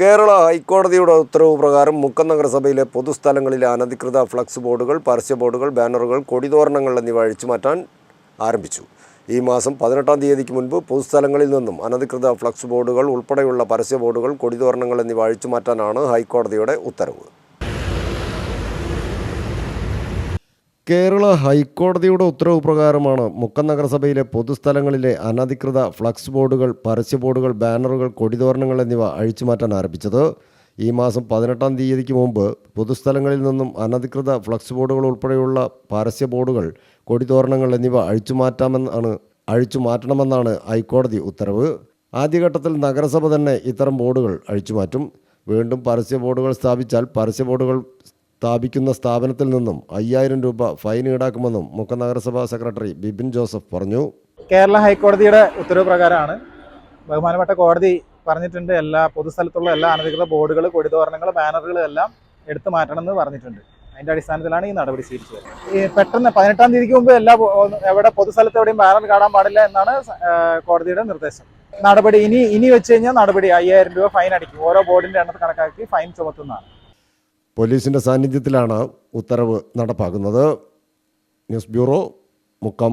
കേരള ഹൈക്കോടതിയുടെ ഉത്തരവ് പ്രകാരം മുക്കം നഗരസഭയിലെ പൊതുസ്ഥലങ്ങളിലെ അനധികൃത ഫ്ലക്സ് ബോർഡുകൾ പരസ്യ ബോർഡുകൾ ബാനറുകൾ കൊടിതോരണങ്ങൾ എന്നിവ അഴിച്ചുമാറ്റാൻ ആരംഭിച്ചു. ഈ മാസം പതിനെട്ടാം തീയതിക്ക് മുൻപ് പൊതുസ്ഥലങ്ങളിൽ നിന്നും അനധികൃത ഫ്ലക്സ് ബോർഡുകൾ ഉൾപ്പെടെയുള്ള പരസ്യ ബോർഡുകൾ കൊടിതോരണങ്ങൾ എന്നിവ അഴിച്ചുമാറ്റാനാണ് ഹൈക്കോടതിയുടെ ഉത്തരവ്. കേരള ഹൈക്കോടതിയുടെ ഉത്തരവ് പ്രകാരമാണ് മുക്കം നഗരസഭയിലെ പൊതുസ്ഥലങ്ങളിലെ അനധികൃത ഫ്ലക്സ് ബോർഡുകൾ പരസ്യ ബോർഡുകൾ ബാനറുകൾ കൊടിതോരണങ്ങൾ എന്നിവ അഴിച്ചുമാറ്റാൻ ആരംഭിച്ചത്. ഈ മാസം പതിനെട്ടാം തീയതിക്ക് മുമ്പ് പൊതുസ്ഥലങ്ങളിൽ നിന്നും അനധികൃത ഫ്ലക്സ് ബോർഡുകൾ ഉൾപ്പെടെയുള്ള പരസ്യ ബോർഡുകൾ കൊടിതോരണങ്ങൾ എന്നിവ അഴിച്ചുമാറ്റാമെന്നാണ് അഴിച്ചുമാറ്റണമെന്നാണ് ഹൈക്കോടതി ഉത്തരവ്. ആദ്യഘട്ടത്തിൽ നഗരസഭ തന്നെ ഇത്തരം ബോർഡുകൾ അഴിച്ചുമാറ്റും. വീണ്ടും പരസ്യ ബോർഡുകൾ സ്ഥാപിച്ചാൽ പരസ്യ ബോർഡുകൾ സ്ഥാപിക്കുന്ന സ്ഥാപനത്തിൽ നിന്നും അയ്യായിരം രൂപ ഫൈൻ ഈടാക്കുമെന്നും മുക്ക നഗരസഭാ സെക്രട്ടറി ബിബിൻ ജോസഫ് പറഞ്ഞു. കേരള ഹൈക്കോടതിയുടെ ഉത്തരവ് പ്രകാരമാണ് ബഹുമാനപ്പെട്ട കോടതി പറഞ്ഞിട്ടുണ്ട് എല്ലാ പൊതുസ്ഥലത്തുള്ള എല്ലാ അനധികൃത ബോർഡുകൾ കൊടിതോരണങ്ങൾ ബാനറുകൾ എല്ലാം എടുത്തു മാറ്റണമെന്ന് പറഞ്ഞിട്ടുണ്ട്. അതിന്റെ അടിസ്ഥാനത്തിലാണ് ഈ നടപടി സ്വീകരിച്ചത്. ഈ പെട്ടെന്ന് പതിനെട്ടാം തീയതിക്ക് മുമ്പ് എല്ലാ എവിടെ പൊതുസ്ഥലത്ത് എവിടെയും ബാനർ കാണാൻ പാടില്ല എന്നാണ് കോടതിയുടെ നിർദ്ദേശം. നടപടി ഇനി ഇനി വെച്ച് കഴിഞ്ഞാൽ നടപടി അയ്യായിരം രൂപ ഫൈൻ അടിക്കും. ഓരോ ബോർഡിന്റെ എണ്ണത്തിൽ കണക്കാക്കി ഫൈൻ ചുമത്തുന്നതാണ്. പോലീസിന്റെ സാന്നിധ്യത്തിലാണ് ഉത്തരവ് നടപ്പാക്കുന്നത്. News bureau Mukkam.